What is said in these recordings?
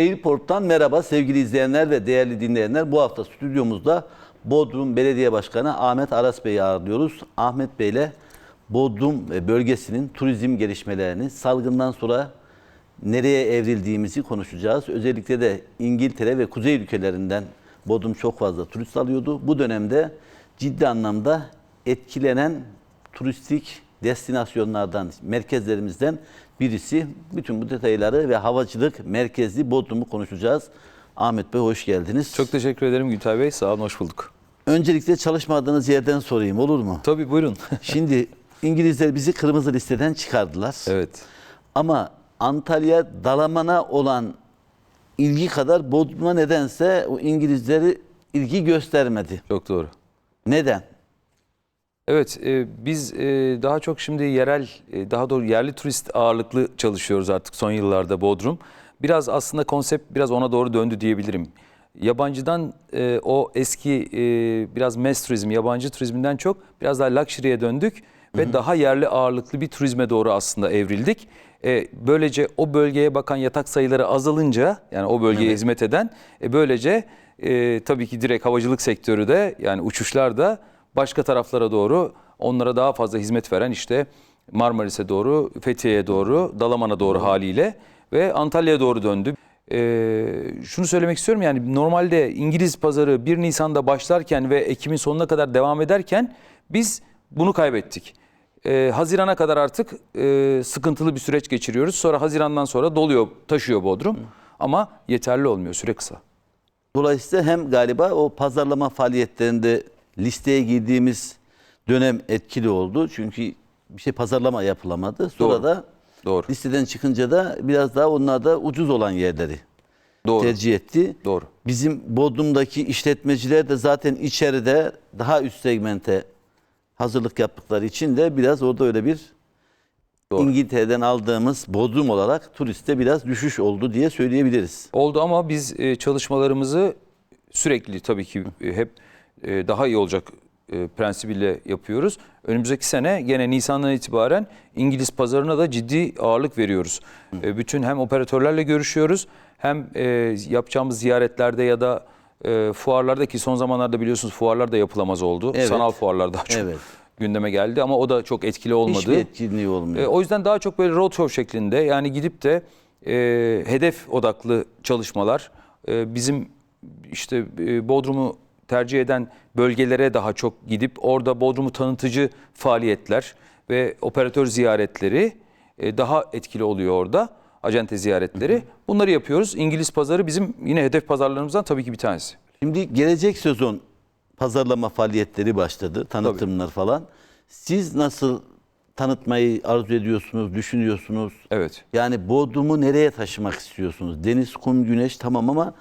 Airport'tan merhaba sevgili izleyenler ve değerli dinleyenler. Bu hafta stüdyomuzda Bodrum Belediye Başkanı Ahmet Aras Bey'i ağırlıyoruz. Ahmet Bey ile Bodrum bölgesinin turizm gelişmelerini, salgından sonra nereye evrildiğimizi konuşacağız. Özellikle de İngiltere ve kuzey ülkelerinden Bodrum çok fazla turist alıyordu. Bu dönemde ciddi anlamda etkilenen turistik destinasyonlardan, merkezlerimizden birisi. Bütün bu detayları ve havacılık merkezli Bodrum'u konuşacağız. Ahmet Bey hoş geldiniz. Çok teşekkür ederim Gültay Bey. Sağ olun, hoş bulduk. Öncelikle çalışmadığınız yerden sorayım olur mu? Tabii buyurun. Şimdi İngilizler bizi kırmızı listeden çıkardılar. evet. Ama Antalya Dalaman'a olan ilgi kadar Bodrum'a nedense o İngilizleri ilgi göstermedi. Çok doğru. Neden? Evet, e, biz e, daha çok şimdi yerel, e, daha doğru yerli turist ağırlıklı çalışıyoruz artık son yıllarda Bodrum. Biraz aslında konsept biraz ona doğru döndü diyebilirim. Yabancıdan e, o eski e, biraz mass turizm, yabancı turizminden çok biraz daha luxury'e döndük ve daha yerli ağırlıklı bir turizme doğru aslında evrildik. E, böylece o bölgeye bakan yatak sayıları azalınca yani o bölgeye hizmet eden e, böylece e, tabii ki direkt havacılık sektörü de yani uçuşlar da başka taraflara doğru onlara daha fazla hizmet veren işte Marmaris'e doğru, Fethiye'ye doğru, Dalaman'a doğru haliyle ve Antalya'ya doğru döndü. Ee, şunu söylemek istiyorum yani normalde İngiliz pazarı 1 Nisan'da başlarken ve Ekim'in sonuna kadar devam ederken biz bunu kaybettik. Ee, Haziran'a kadar artık e, sıkıntılı bir süreç geçiriyoruz. Sonra Haziran'dan sonra doluyor, taşıyor Bodrum. Ama yeterli olmuyor, süre kısa. Dolayısıyla hem galiba o pazarlama faaliyetlerinde listeye girdiğimiz dönem etkili oldu. Çünkü bir şey pazarlama yapılamadı. Sonra Doğru. da Doğru. listeden çıkınca da biraz daha onlar da ucuz olan yerleri Doğru. tercih etti. Doğru. Bizim Bodrum'daki işletmeciler de zaten içeride daha üst segmente hazırlık yaptıkları için de biraz orada öyle bir Doğru. İngiltere'den aldığımız Bodrum olarak turiste biraz düşüş oldu diye söyleyebiliriz. Oldu ama biz e, çalışmalarımızı sürekli tabii ki e, hep e, daha iyi olacak e, prensibiyle yapıyoruz. Önümüzdeki sene gene Nisan'dan itibaren İngiliz pazarına da ciddi ağırlık veriyoruz. E, bütün hem operatörlerle görüşüyoruz hem e, yapacağımız ziyaretlerde ya da e, fuarlarda ki son zamanlarda biliyorsunuz fuarlar da yapılamaz oldu. Evet. Sanal fuarlar daha çok Evet. gündeme geldi ama o da çok etkili olmadı. Hiçbir etkinliği olmuyor. E, o yüzden daha çok böyle roadshow şeklinde yani gidip de e, hedef odaklı çalışmalar e, bizim işte e, Bodrum'u tercih eden bölgelere daha çok gidip orada Bodrum'u tanıtıcı faaliyetler ve operatör ziyaretleri e, daha etkili oluyor orada. Acente ziyaretleri. Bunları yapıyoruz. İngiliz pazarı bizim yine hedef pazarlarımızdan tabii ki bir tanesi. Şimdi gelecek sezon pazarlama faaliyetleri başladı, tanıtımlar falan. Siz nasıl tanıtmayı arzu ediyorsunuz, düşünüyorsunuz? Evet. Yani Bodrum'u nereye taşımak istiyorsunuz? Deniz, kum, güneş tamam ama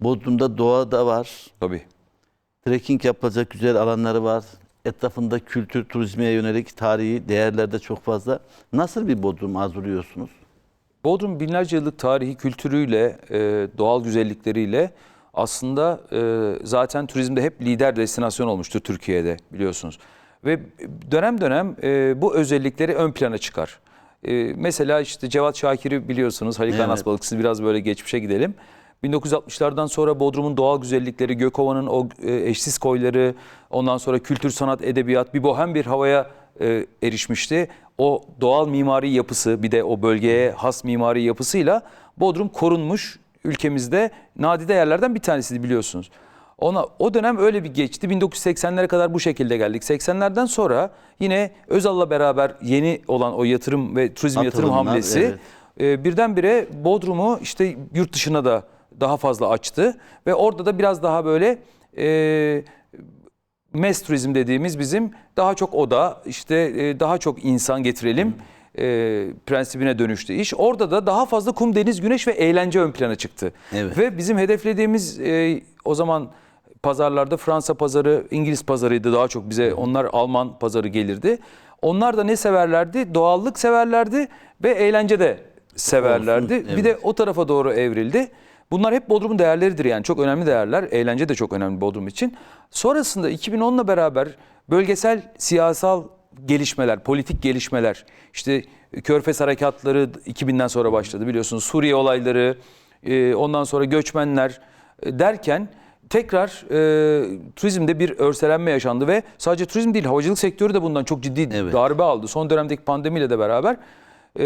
Bodrum'da doğa da var. Tabii. Trekking yapılacak güzel alanları var. Etrafında kültür, turizme yönelik tarihi değerler de çok fazla. Nasıl bir Bodrum arzuluyorsunuz? Bodrum binlerce yıllık tarihi, kültürüyle, e, doğal güzellikleriyle aslında e, zaten turizmde hep lider destinasyon olmuştur Türkiye'de biliyorsunuz. Ve dönem dönem e, bu özellikleri ön plana çıkar. Mesela işte Cevat Şakir'i biliyorsunuz, Halik Evet. Anas Balıkçısı biraz böyle geçmişe gidelim. 1960'lardan sonra Bodrum'un doğal güzellikleri, Gökova'nın o e, eşsiz koyları, ondan sonra kültür, sanat, edebiyat, bir bohem bir havaya e, erişmişti. O doğal mimari yapısı bir de o bölgeye has mimari yapısıyla Bodrum korunmuş ülkemizde nadide yerlerden bir tanesiydi biliyorsunuz. Ona o dönem öyle bir geçti. 1980'lere kadar bu şekilde geldik. 80'lerden sonra yine Özal'la beraber yeni olan o yatırım ve turizm yatırım hamlesi evet. e, birdenbire Bodrum'u işte yurt dışına da daha fazla açtı ve orada da biraz daha böyle e, mass turizm dediğimiz bizim daha çok oda işte e, daha çok insan getirelim e, prensibine dönüştü iş. Orada da daha fazla kum, deniz, güneş ve eğlence ön plana çıktı. Evet. Ve bizim hedeflediğimiz e, o zaman pazarlarda Fransa pazarı, İngiliz pazarıydı daha çok bize. Onlar Alman pazarı gelirdi. Onlar da ne severlerdi? Doğallık severlerdi ve eğlence de severlerdi. Olsun, evet. Bir de o tarafa doğru evrildi. Bunlar hep Bodrum'un değerleridir yani çok önemli değerler. Eğlence de çok önemli Bodrum için. Sonrasında 2010'la beraber bölgesel siyasal gelişmeler, politik gelişmeler, işte Körfez harekatları 2000'den sonra başladı biliyorsunuz. Suriye olayları, e, ondan sonra göçmenler e, derken tekrar e, turizmde bir örselenme yaşandı ve sadece turizm değil havacılık sektörü de bundan çok ciddi Evet. darbe aldı. Son dönemdeki pandemiyle de beraber e,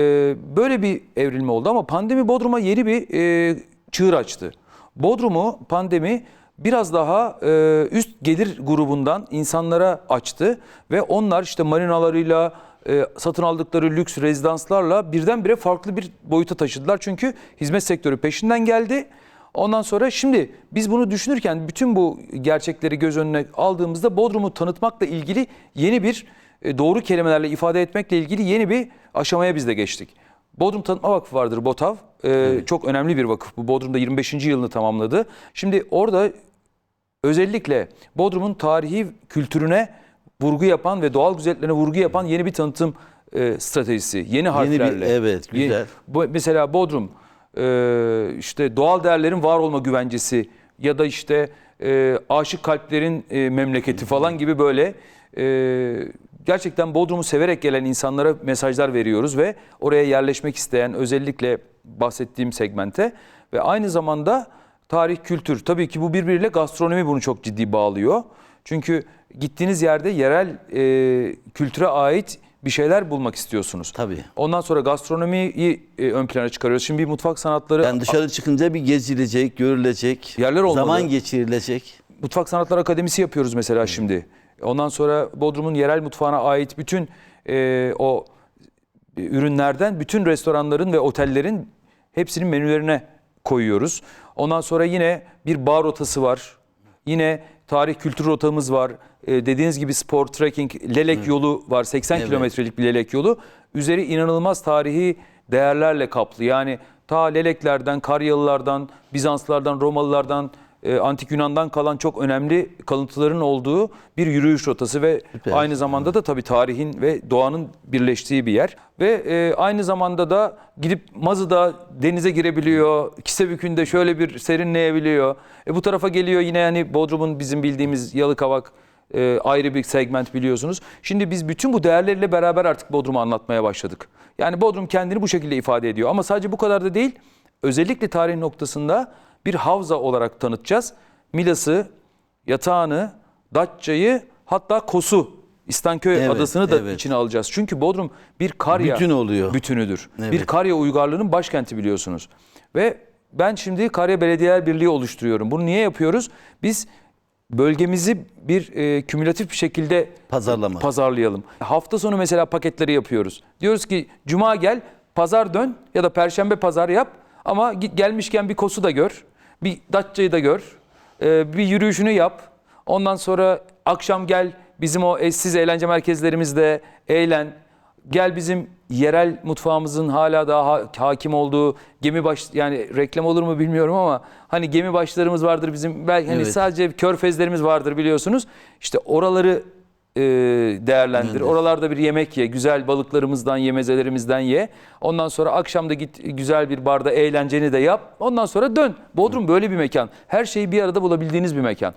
böyle bir evrilme oldu ama pandemi Bodrum'a yeni bir e, çığır açtı. Bodrum'u pandemi biraz daha e, üst gelir grubundan insanlara açtı ve onlar işte marinalarıyla e, satın aldıkları lüks rezidanslarla birdenbire farklı bir boyuta taşıdılar. Çünkü hizmet sektörü peşinden geldi. Ondan sonra şimdi biz bunu düşünürken bütün bu gerçekleri göz önüne aldığımızda Bodrum'u tanıtmakla ilgili yeni bir e, doğru kelimelerle ifade etmekle ilgili yeni bir aşamaya biz de geçtik. Bodrum Tanıtma Vakfı vardır BOTAV. E, Çok önemli bir vakıf bu. Bodrum'da 25. yılını tamamladı. Şimdi orada özellikle Bodrum'un tarihi kültürüne vurgu yapan ve doğal güzelliklerine vurgu yapan yeni bir tanıtım e, stratejisi. Yeni harflerle. evet, Yeni- güzel. bu, mesela Bodrum e, işte doğal değerlerin var olma güvencesi ya da işte e, aşık kalplerin e, memleketi falan gibi böyle e, gerçekten Bodrum'u severek gelen insanlara mesajlar veriyoruz ve oraya yerleşmek isteyen özellikle bahsettiğim segmente ve aynı zamanda tarih, kültür. Tabii ki bu birbiriyle gastronomi bunu çok ciddi bağlıyor. Çünkü gittiğiniz yerde yerel e, kültüre ait bir şeyler bulmak istiyorsunuz. Tabii. Ondan sonra gastronomiyi e, ön plana çıkarıyoruz. Şimdi bir mutfak sanatları Yani dışarı çıkınca bir gezilecek, görülecek, Yerler olmalı. zaman geçirilecek. Mutfak Sanatları Akademisi yapıyoruz mesela şimdi. Ondan sonra Bodrum'un yerel mutfağına ait bütün e, o ürünlerden bütün restoranların ve otellerin hepsinin menülerine koyuyoruz. Ondan sonra yine bir bar rotası var. Yine tarih kültür rotamız var. E, dediğiniz gibi spor, trekking, Lelek yolu var. 80 Evet. kilometrelik bir Lelek yolu. Üzeri inanılmaz tarihi değerlerle kaplı. Yani ta Leleklerden, Karyalılardan, Bizanslardan, Romalılardan, e, Antik Yunan'dan kalan çok önemli kalıntıların olduğu bir yürüyüş rotası ve Süper. aynı zamanda da tabii tarihin ve doğanın birleştiği bir yer. Ve e, aynı zamanda da gidip Mazı'da denize girebiliyor, Kisebükü'nde şöyle bir serinleyebiliyor. E, bu tarafa geliyor yine yani Bodrum'un bizim bildiğimiz Yalıkavak e, ayrı bir segment biliyorsunuz. Şimdi biz bütün bu değerlerle beraber artık Bodrum'u anlatmaya başladık. Yani Bodrum kendini bu şekilde ifade ediyor ama sadece bu kadar da değil. Özellikle tarih noktasında bir havza olarak tanıtacağız. Milas'ı, Yatağan'ı, Datça'yı hatta Kos'u, İstanköy Evet, Adası'nı da evet. içine alacağız. Çünkü Bodrum bir karya Bütün oluyor. bütünüdür. Evet. Bir karya uygarlığının başkenti biliyorsunuz. Ve ben şimdi Karya Belediyeler Birliği oluşturuyorum. Bunu niye yapıyoruz? Biz bölgemizi bir e, kümülatif bir şekilde Pazarlama. pazarlayalım. Hafta sonu mesela paketleri yapıyoruz. Diyoruz ki cuma gel, pazar dön ya da perşembe pazar yap ama git gelmişken bir kosu da gör. Bir Datça'yı da gör. e, bir yürüyüşünü yap. Ondan sonra akşam gel bizim o eşsiz eğlence merkezlerimizde eğlen. Gel bizim yerel mutfağımızın hala daha ha- hakim olduğu gemi baş yani reklam olur mu bilmiyorum ama hani gemi başlarımız vardır bizim belki hani Evet. sadece körfezlerimiz vardır biliyorsunuz. İşte oraları e, değerlendir. Oralarda bir yemek ye. Güzel balıklarımızdan ye, mezelerimizden ye. Ondan sonra akşam da git güzel bir barda eğlenceni de yap. Ondan sonra dön. Bodrum böyle bir mekan. Her şeyi bir arada bulabildiğiniz bir mekan.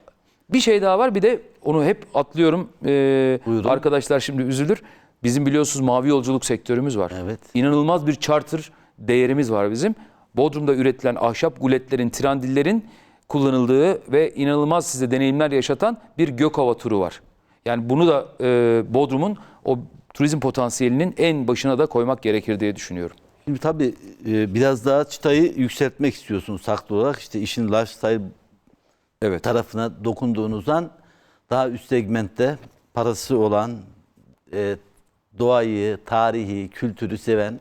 Bir şey daha var bir de onu hep atlıyorum. Ee, Buyurun. arkadaşlar şimdi üzülür. Bizim biliyorsunuz mavi yolculuk sektörümüz var. Evet. İnanılmaz bir charter değerimiz var bizim. Bodrum'da üretilen ahşap guletlerin, tirandillerin kullanıldığı ve inanılmaz size deneyimler yaşatan bir gök hava turu var. Yani bunu da e, Bodrum'un o turizm potansiyelinin en başına da koymak gerekir diye düşünüyorum. Şimdi tabii e, biraz daha çıtayı yükseltmek istiyorsunuz haklı olarak. İşte işin lifestyle Evet. tarafına dokunduğunuzdan daha üst segmentte parası olan, e, doğayı, tarihi, kültürü seven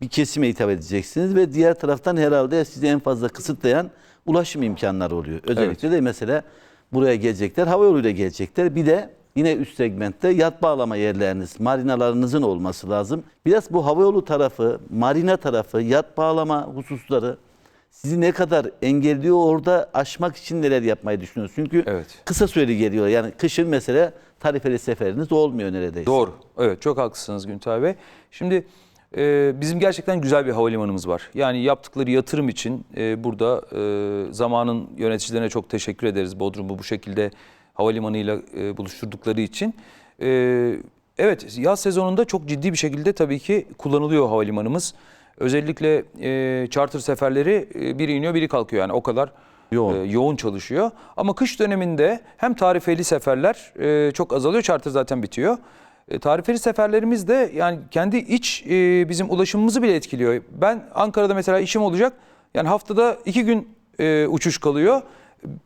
bir kesime hitap edeceksiniz ve diğer taraftan herhalde sizi en fazla kısıtlayan ulaşım imkanları oluyor. Özellikle de mesela buraya gelecekler, hava yoluyla gelecekler. Bir de yine üst segmentte yat bağlama yerleriniz, marinalarınızın olması lazım. Biraz bu hava yolu tarafı, marina tarafı, yat bağlama hususları sizi ne kadar engelliyor orada aşmak için neler yapmayı düşünüyorsunuz? Çünkü Evet. kısa süreli geliyor. Yani kışın mesela tarifeli seferiniz olmuyor neredeyse. Doğru. Evet çok haklısınız Güntay Bey. Şimdi e, bizim gerçekten güzel bir havalimanımız var. Yani yaptıkları yatırım için e, burada e, zamanın yöneticilerine çok teşekkür ederiz. Bodrum'u bu şekilde havalimanıyla e, buluşturdukları için. E, evet yaz sezonunda çok ciddi bir şekilde tabii ki kullanılıyor havalimanımız. Özellikle e, charter seferleri e, biri iniyor biri kalkıyor yani o kadar Yoğun. e, yoğun çalışıyor. Ama kış döneminde hem tarifeli seferler e, çok azalıyor charter zaten bitiyor. E, tarifeli seferlerimiz de yani kendi iç e, bizim ulaşımımızı bile etkiliyor. Ben Ankara'da mesela işim olacak yani haftada iki gün e, uçuş kalıyor.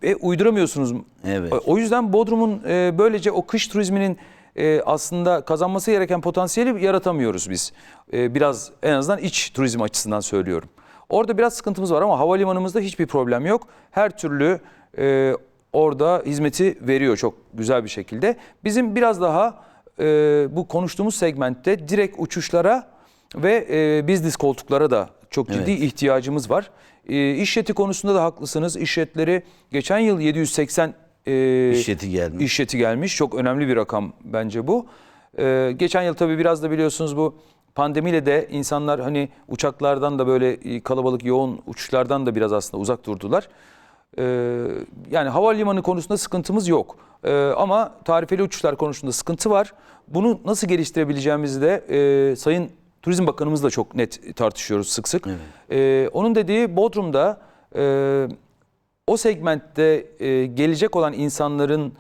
E, uyduramıyorsunuz. Evet. O yüzden Bodrum'un e, böylece o kış turizminin e, aslında kazanması gereken potansiyeli yaratamıyoruz biz. E, biraz en azından iç turizm açısından söylüyorum. Orada biraz sıkıntımız var ama havalimanımızda hiçbir problem yok. Her türlü e, orada hizmeti veriyor çok güzel bir şekilde. Bizim biraz daha e, bu konuştuğumuz segmentte direkt uçuşlara ve e, business koltuklara da çok ciddi Evet. ihtiyacımız var. E, iş yeti konusunda da haklısınız. İş yetleri geçen yıl 780 e, İş yeti gelmiş. iş yeti gelmiş. Çok önemli bir rakam bence bu. E, geçen yıl tabii biraz da biliyorsunuz bu pandemiyle de insanlar hani uçaklardan da böyle e, kalabalık yoğun uçuşlardan da biraz aslında uzak durdular. E, yani havalimanı konusunda sıkıntımız yok. E, ama tarifeli uçuşlar konusunda sıkıntı var. Bunu nasıl geliştirebileceğimizi de e, Sayın Turizm Bakanımızla çok net tartışıyoruz sık sık. E, onun dediği Bodrum'da e, o segmentte e, gelecek olan insanların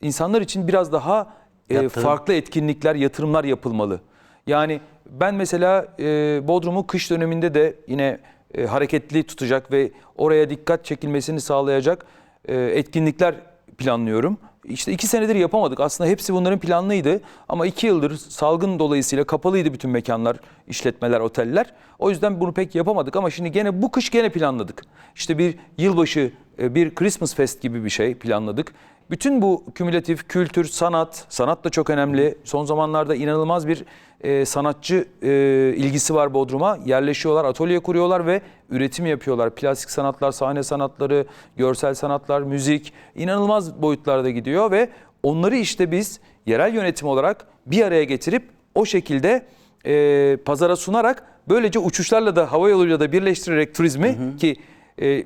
insanlar için biraz daha e, Yatırım. farklı etkinlikler, yatırımlar yapılmalı. Yani ben mesela e, Bodrum'u kış döneminde de yine e, hareketli tutacak ve oraya dikkat çekilmesini sağlayacak e, etkinlikler planlıyorum. İşte iki senedir yapamadık. Aslında hepsi bunların planlıydı. Ama iki yıldır salgın dolayısıyla kapalıydı bütün mekanlar, işletmeler, oteller. O yüzden bunu pek yapamadık. Ama şimdi gene bu kış gene planladık. İşte bir yılbaşı, e, bir Christmas Fest gibi bir şey planladık. Bütün bu kümülatif kültür, sanat, sanat da çok önemli. Son zamanlarda inanılmaz bir e, sanatçı e, ilgisi var Bodrum'a. Yerleşiyorlar, atölye kuruyorlar ve üretim yapıyorlar. Plastik sanatlar, sahne sanatları, görsel sanatlar, müzik inanılmaz boyutlarda gidiyor ve onları işte biz yerel yönetim olarak bir araya getirip o şekilde e, pazara sunarak böylece uçuşlarla da hava yoluyla da birleştirerek turizmi ki e,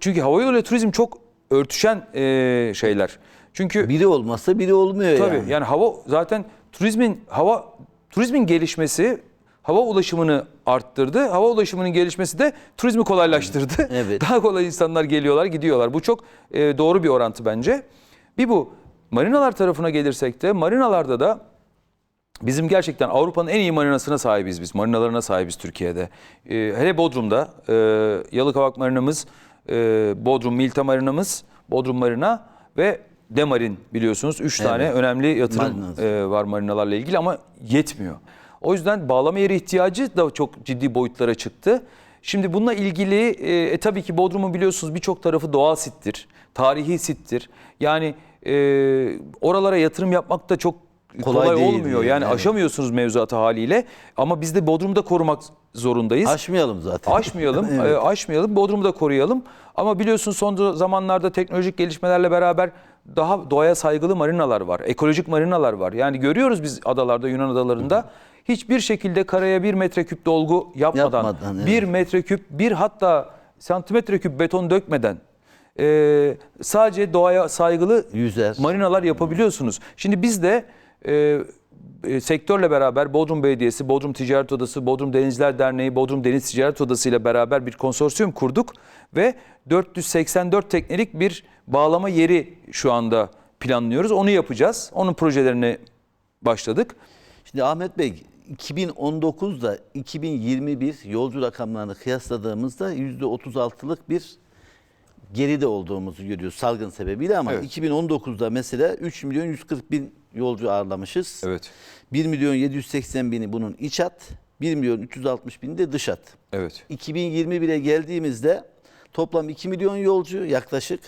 çünkü hava yoluyla turizm çok örtüşen e, şeyler. Çünkü Biri olmazsa biri olmuyor Tabii yani. yani. hava zaten turizmin hava turizmin gelişmesi hava ulaşımını arttırdı. Hava ulaşımının gelişmesi de turizmi kolaylaştırdı. Evet. Daha kolay insanlar geliyorlar, gidiyorlar. Bu çok e, doğru bir orantı bence. Bir bu marinalar tarafına gelirsek de marinalarda da Bizim gerçekten Avrupa'nın en iyi marinasına sahibiz biz. Marinalarına sahibiz Türkiye'de. Ee, hele Bodrum'da e, Yalıkavak Marinamız, e, Bodrum Milta Marinamız, Bodrum Marina ve Demarin biliyorsunuz. Üç Evet. tane önemli yatırım e, var marinalarla ilgili ama yetmiyor. O yüzden bağlama yeri ihtiyacı da çok ciddi boyutlara çıktı. Şimdi bununla ilgili e, e, tabii ki Bodrum'un biliyorsunuz birçok tarafı doğal sittir, tarihi sittir. Yani e, oralara yatırım yapmak da çok kolay, Kolay değil olmuyor. yani, Yani evet. aşamıyorsunuz mevzuatı haliyle. Ama biz de Bodrum'da korumak zorundayız. Aşmayalım zaten. Aşmayalım, Evet. e, aşmayalım. Bodrum'u da koruyalım. Ama biliyorsun son zamanlarda teknolojik gelişmelerle beraber daha doğaya saygılı marinalar var. Ekolojik marinalar var. Yani görüyoruz biz adalarda, Yunan adalarında hiçbir şekilde karaya bir metreküp dolgu yapmadan, Yapmadan, evet. bir metreküp, bir hatta santimetre küp beton dökmeden e, sadece doğaya saygılı Yüzer. marinalar yapabiliyorsunuz. Şimdi biz de e, e, sektörle beraber Bodrum Belediyesi, Bodrum Ticaret Odası, Bodrum Denizciler Derneği, Bodrum Deniz Ticaret Odası ile beraber bir konsorsiyum kurduk ve 484 teknelik bir bağlama yeri şu anda planlıyoruz. Onu yapacağız. Onun projelerini başladık. Şimdi Ahmet Bey 2019'da 2021 yolcu rakamlarını kıyasladığımızda %36'lık bir geride olduğumuzu görüyoruz salgın sebebiyle ama Evet. 2019'da mesela 3 milyon 140 bin yolcu ağırlamışız. Evet. 1 milyon 780 bini bunun iç hat, 1 milyon 360 bini de dış hat. Evet. 2021'e geldiğimizde toplam 2 milyon yolcu yaklaşık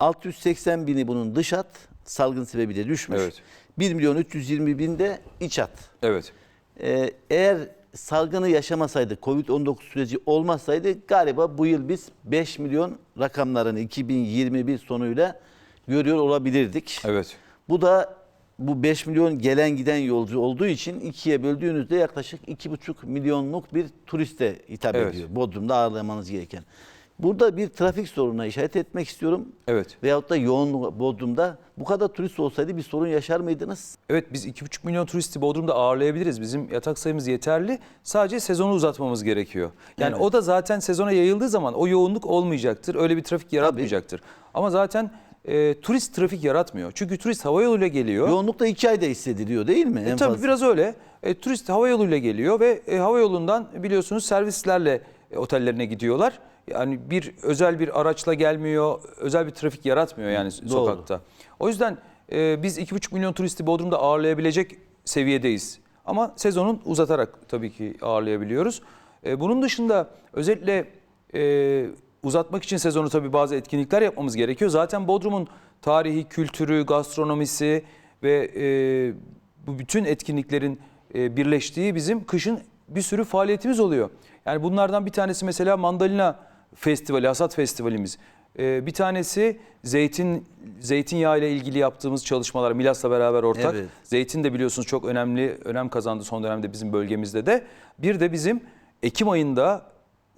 680 bini bunun dış hat salgın sebebiyle düşmüş. Evet. 1 milyon 320 bin de iç hat. Evet. Ee, eğer salgını yaşamasaydı, Covid-19 süreci olmasaydı galiba bu yıl biz 5 milyon rakamlarını 2021 sonuyla görüyor olabilirdik. Evet. Bu da bu 5 milyon gelen giden yolcu olduğu için ikiye böldüğünüzde yaklaşık 2,5 milyonluk bir turiste hitap Evet. ediyor. Bodrum'da ağırlamanız gereken. Burada bir trafik sorununa işaret etmek istiyorum. Evet. Veyahut da yoğunluk Bodrum'da bu kadar turist olsaydı bir sorun yaşar mıydınız? Evet biz 2,5 milyon turisti Bodrum'da ağırlayabiliriz. Bizim yatak sayımız yeterli. Sadece sezonu uzatmamız gerekiyor. Yani Evet. o da zaten sezona yayıldığı zaman o yoğunluk olmayacaktır. Öyle bir trafik yaratmayacaktır. Ama zaten e, turist trafik yaratmıyor. Çünkü turist hava yoluyla geliyor. Yoğunluk da iki ayda hissediliyor değil mi? E, en tabii fazla? biraz öyle. E, turist hava yoluyla geliyor ve e, hava yolundan biliyorsunuz servislerle e, otellerine gidiyorlar. Yani bir özel bir araçla gelmiyor, özel bir trafik yaratmıyor yani Doğru. sokakta. O yüzden e, biz 2,5 milyon turisti Bodrum'da ağırlayabilecek seviyedeyiz. Ama sezonun uzatarak tabii ki ağırlayabiliyoruz. E, bunun dışında özellikle e, uzatmak için sezonu tabii bazı etkinlikler yapmamız gerekiyor. Zaten Bodrum'un tarihi, kültürü, gastronomisi ve e, bu bütün etkinliklerin e, birleştiği bizim kışın bir sürü faaliyetimiz oluyor. Yani bunlardan bir tanesi mesela mandalina festivali, hasat festivalimiz. E, bir tanesi zeytin zeytinyağı ile ilgili yaptığımız çalışmalar Milas'la beraber ortak. Evet. Zeytin de biliyorsunuz çok önemli önem kazandı son dönemde bizim bölgemizde de. Bir de bizim Ekim ayında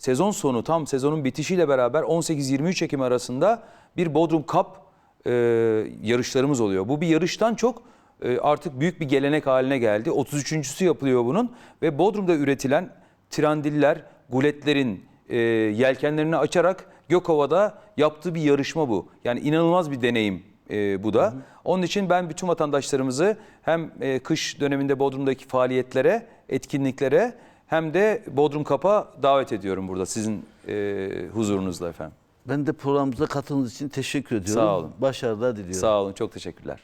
sezon sonu tam sezonun bitişiyle beraber 18-23 Ekim arasında bir Bodrum Cup e, yarışlarımız oluyor. Bu bir yarıştan çok e, artık büyük bir gelenek haline geldi. 33.sü yapılıyor bunun ve Bodrum'da üretilen trandiller, guletlerin e, yelkenlerini açarak Gökova'da yaptığı bir yarışma bu. Yani inanılmaz bir deneyim e, bu da. Onun için ben bütün vatandaşlarımızı hem e, kış döneminde Bodrum'daki faaliyetlere, etkinliklere hem de Bodrum Kap'a davet ediyorum burada sizin e, huzurunuzda efendim. Ben de programımıza katıldığınız için teşekkür ediyorum. Sağ olun. Başarılar diliyorum. Sağ olun, çok teşekkürler.